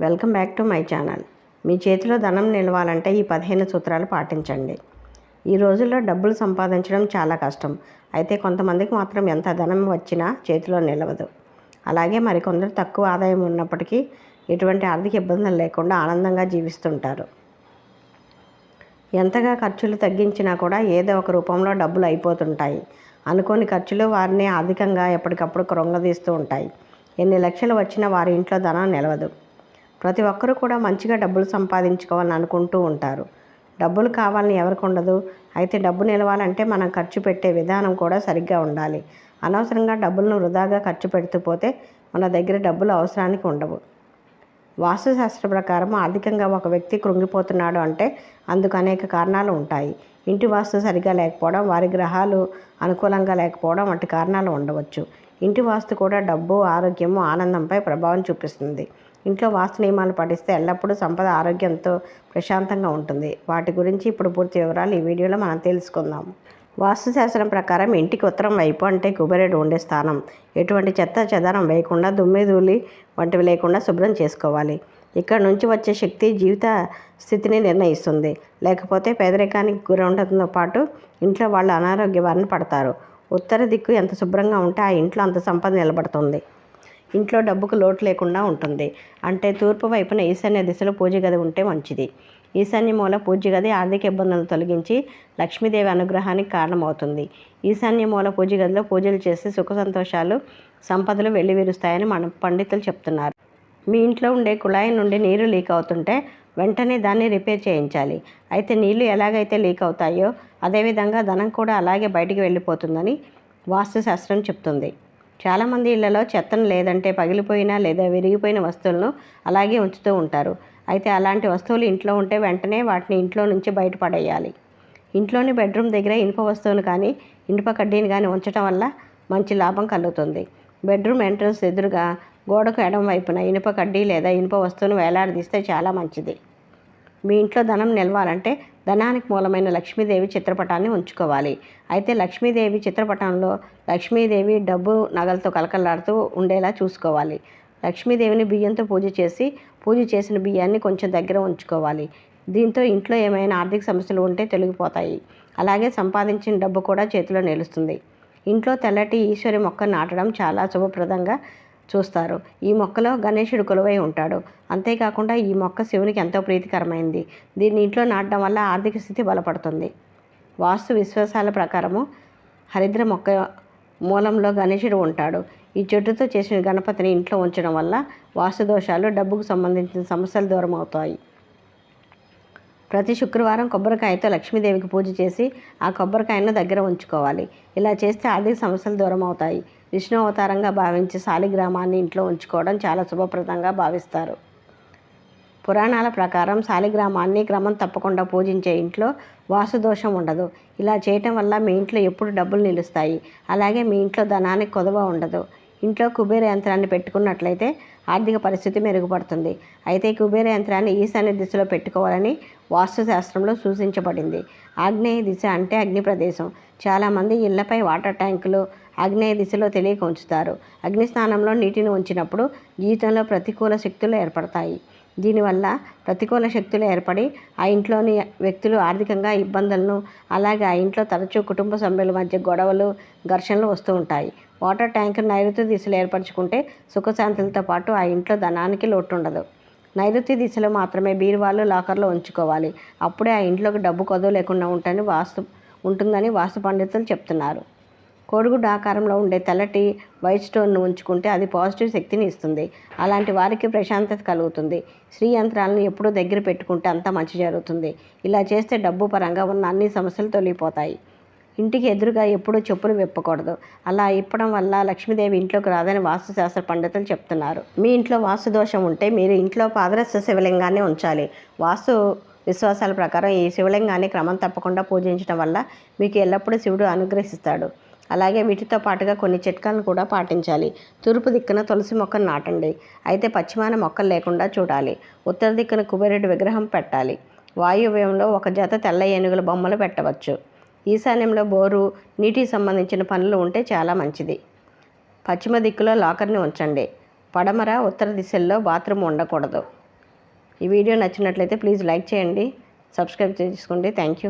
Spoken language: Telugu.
Welcome back to my channel. మీ చేతిలో ధనం నిలవాలంటే ఈ పదిహేను సూత్రాలు పాటించండి. ఈ రోజుల్లో డబ్బులు సంపాదించడం చాలా కష్టం. అయితే కొంతమందికి మాత్రం ఎంత ధనం వచ్చినా చేతిలో నిలవదు. అలాగే మరికొందరు తక్కువ ఆదాయం ఉన్నప్పటికీ ఎటువంటి ఆర్థిక ఇబ్బందులు లేకుండా ఆనందంగా జీవిస్తుంటారు. ఎంతగా ఖర్చులు తగ్గించినా కూడా ఏదో ఒక రూపంలో డబ్బులు అయిపోతుంటాయి. అనుకోని ఖర్చులు వారిని ఆర్థికంగా ఎప్పటికప్పుడు కృంగదీస్తూ ఉంటాయి. ఎన్ని లక్షలు వచ్చినా వారి ఇంట్లో ధనం నిలవదు. ప్రతి ఒక్కరూ కూడా మంచిగా డబ్బులు సంపాదించుకోవాలని అనుకుంటూ ఉంటారు. డబ్బులు కావాలని ఎవరికి ఉండదు. అయితే డబ్బు నిలవాలంటే మనం ఖర్చు పెట్టే విధానం కూడా సరిగ్గా ఉండాలి. అనవసరంగా డబ్బులను వృధాగా ఖర్చు పెడుతూ పోతే మన దగ్గర డబ్బులు అవసరానికి ఉండవు. వాస్తుశాస్త్ర ప్రకారం ఆర్థికంగా ఒక వ్యక్తి కృంగిపోతున్నాడు అంటే అందుకు అనేక కారణాలు ఉంటాయి. ఇంటి వాస్తు సరిగా లేకపోవడం వారి గ్రహాలు అనుకూలంగా లేకపోవడం వంటి కారణాలు ఉండవచ్చు. ఇంటి వాస్తు కూడా డబ్బు ఆరోగ్యము ఆనందంపై ప్రభావం చూపిస్తుంది. ఇంట్లో వాస్తు నియమాలు పాటిస్తే ఎల్లప్పుడూ సంపద ఆరోగ్యంతో ప్రశాంతంగా ఉంటుంది. వాటి గురించి ఇప్పుడు పూర్తి వివరాలు ఈ వీడియోలో మనం తెలుసుకుందాం. వాస్తుశాస్త్రం ప్రకారం ఇంటికి ఉత్తరం వైపు అంటే కుబేరుడు ఉండే స్థానం. ఎటువంటి చెత్త చెదారం వేయకుండా దుమ్మి ధూళి వంటివి లేకుండా శుభ్రం చేసుకోవాలి. ఇక్కడ నుంచి వచ్చే శక్తి జీవిత స్థితిని నిర్ణయిస్తుంది. లేకపోతే పేదరికానికి గురవడంతో పాటు ఇంట్లో వాళ్ళు అనారోగ్య బారిన పడతారు. ఉత్తర దిక్కు ఎంత శుభ్రంగా ఉంటే ఆ ఇంట్లో అంత సంపద నిలబడుతుంది. ఇంట్లో డబ్బుకు లోటు లేకుండా ఉంటుంది. అంటే తూర్పు వైపున ఈశాన్య దిశలో పూజ గది ఉంటే మంచిది. ఈశాన్య మూల పూజ గది ఆర్థిక ఇబ్బందులను తొలగించి లక్ష్మీదేవి అనుగ్రహానికి కారణమవుతుంది. ఈశాన్య మూల పూజ గదిలో పూజలు చేసి సుఖ సంతోషాలు సంపదలు వెల్లివిరుస్తాయని మన పండితులు చెప్తున్నారు. మీ ఇంట్లో ఉండే కుళాయి నుండి నీరు లీక్ అవుతుంటే వెంటనే దాన్ని రిపేర్ చేయించాలి. అయితే నీళ్ళు ఎలాగైతే లీక్ అవుతాయో అదేవిధంగా ధనం కూడా అలాగే బయటికి వెళ్ళిపోతుందని వాస్తుశాస్త్రం చెప్తుంది. చాలామంది ఇళ్ళలో చెత్తను లేదంటే పగిలిపోయిన లేదా విరిగిపోయిన వస్తువులను అలాగే ఉంచుతూ ఉంటారు. అయితే అలాంటి వస్తువులు ఇంట్లో ఉంటే వెంటనే వాటిని ఇంట్లో నుంచి బయటపడేయాలి ఇంట్లోని బెడ్రూమ్ దగ్గర ఇనుప వస్తువును కానీ ఇనుప కడ్డీని కానీ ఉంచడం వల్ల మంచి లాభం కలుగుతుంది. బెడ్రూమ్ ఎంట్రన్స్ ఎదురుగా గోడకు ఎడం వైపున ఇనుప కడ్డీ లేదా ఇనుప వస్తువును వేలాడదీస్తే చాలా మంచిది. మీ ఇంట్లో ధనం నిలవాలంటే ధనానికి మూలమైన లక్ష్మీదేవి చిత్రపటాన్ని ఉంచుకోవాలి. అయితే లక్ష్మీదేవి చిత్రపటంలో లక్ష్మీదేవి డబ్బు నగలతో కలకలాడుతూ ఉండేలా చూసుకోవాలి. లక్ష్మీదేవిని బియ్యంతో పూజ చేసి పూజ చేసిన బియ్యాన్ని కొంచెం దగ్గర ఉంచుకోవాలి. దీంతో ఇంట్లో ఏమైనా ఆర్థిక సమస్యలు ఉంటే తొలగిపోతాయి. అలాగే సంపాదించిన డబ్బు కూడా చేతిలో నిలుస్తుంది. ఇంట్లో తెల్లటి ఈశ్వరి మొక్క నాటడం చాలా శుభప్రదంగా చూస్తారు. ఈ మొక్కలో గణేశుడు కొలువై ఉంటాడు. అంతేకాకుండా ఈ మొక్క శివునికి ఎంతో ప్రీతికరమైంది. దీన్ని ఇంట్లో నాటడం వల్ల ఆర్థిక స్థితి బలపడుతుంది. వాస్తు విశ్వాసాల ప్రకారము హరిద్ర మొక్క మూలంలో గణేశుడు ఉంటాడు. ఈ చెట్టుతో చేసిన గణపతిని ఇంట్లో ఉంచడం వల్ల వాస్తు దోషాలు డబ్బుకు సంబంధించిన సమస్యలు దూరం అవుతాయి ప్రతి శుక్రవారం కొబ్బరికాయతో లక్ష్మీదేవికి పూజ చేసి ఆ కొబ్బరికాయను దగ్గర ఉంచుకోవాలి. ఇలా చేస్తే ఆర్థిక సమస్యలు దూరం అవుతాయి విష్ణు అవతారంగా భావించి శాలిగ్రామాన్ని ఇంట్లో ఉంచుకోవడం చాలా శుభప్రదంగా భావిస్తారు. పురాణాల ప్రకారం శాలిగ్రామాన్ని క్రమం తప్పకుండా పూజించే ఇంట్లో వాసుదోషం ఉండదు. ఇలా చేయటం వల్ల మీ ఇంట్లో ఎప్పుడు డబ్బులు నిలుస్తాయి. అలాగే మీ ఇంట్లో ధనానికి కొదవ ఉండదు. ఇంట్లో కుబేర యంత్రాన్ని పెట్టుకున్నట్లయితే ఆర్థిక పరిస్థితి మెరుగుపడుతుంది. అయితే కుబేర యంత్రాన్ని ఈశాన్య దిశలో పెట్టుకోవాలని వాస్తుశాస్త్రంలో సూచించబడింది. ఆగ్నేయ దిశ అంటే అగ్ని ప్రదేశం చాలామంది ఇళ్ళపై వాటర్ ట్యాంకులు ఆగ్నేయ దిశలో తెలియక ఉంచుతారు. అగ్నిస్థానంలో నీటిని ఉంచినప్పుడు జీవితంలో ప్రతికూల శక్తులు ఏర్పడతాయి. దీనివల్ల ప్రతికూల శక్తులు ఏర్పడి ఆ ఇంట్లోని వ్యక్తులు ఆర్థికంగా ఇబ్బందులను అలాగే ఆ ఇంట్లో తరచూ కుటుంబ సభ్యుల మధ్య గొడవలు ఘర్షణలు వస్తూ ఉంటాయి. వాటర్ ట్యాంక్ నైరుతి దిశలో ఏర్పరచుకుంటే సుఖశాంతులతో పాటు ఆ ఇంట్లో ధనానికి లోటు ఉండదు నైరుతి దిశలో మాత్రమే బీరువాళ్ళు లాకర్లో ఉంచుకోవాలి. అప్పుడే ఆ ఇంట్లోకి డబ్బు కొదవ లేకుండా ఉంటుందని వాస్తు ఉంటుందని వాస్తు పండితులు చెప్తున్నారు. కోడిగుడ్డు ఆకారంలో ఉండే తెల్లటి వైట్ స్టోన్ను ఉంచుకుంటే అది పాజిటివ్ శక్తిని ఇస్తుంది. అలాంటి వారికి ప్రశాంతత కలుగుతుంది. స్త్రీ యంత్రాలను ఎప్పుడూ దగ్గర పెట్టుకుంటే అంతా మంచి జరుగుతుంది. ఇలా చేస్తే డబ్బు పరంగా ఉన్న అన్ని సమస్యలు తొలగిపోతాయి. ఇంటికి ఎదురుగా ఎప్పుడూ చెప్పులు విప్పకూడదు. అలా ఇప్పడం వల్ల లక్ష్మీదేవి ఇంట్లోకి రాదని వాస్తుశాస్త్ర పండితులు చెప్తున్నారు. మీ ఇంట్లో వాస్తు దోషం ఉంటే మీరు ఇంట్లో పాదరస శివలింగాన్ని ఉంచాలి. వాస్తు విశ్వాసాల ప్రకారం ఈ శివలింగాన్ని క్రమం తప్పకుండా పూజించడం వల్ల మీకు ఎల్లప్పుడూ శివుడు అనుగ్రహిస్తాడు. అలాగే వీటితో పాటుగా కొన్ని చిట్కాలను కూడా పాటించాలి. తూర్పు దిక్కున తులసి మొక్కను నాటండి. అయితే పశ్చిమాన మొక్కలు లేకుండా చూడాలి. ఉత్తర దిక్కున కుబేరుడి విగ్రహం పెట్టాలి. వాయువ్యంలో ఒక జత తెల్ల ఏనుగుల బొమ్మలు పెట్టవచ్చు. ఈశాన్యంలో బోరు నీటికి సంబంధించిన పనులు ఉంటే చాలా మంచిది. పశ్చిమ దిక్కులో లాకర్ని ఉంచండి. పడమర ఉత్తర దిశల్లో బాత్రూమ్ ఉండకూడదు. ఈ వీడియో నచ్చినట్లయితే ప్లీజ్ లైక్ చేయండి సబ్స్క్రైబ్ చేసుకోండి థ్యాంక్ యూ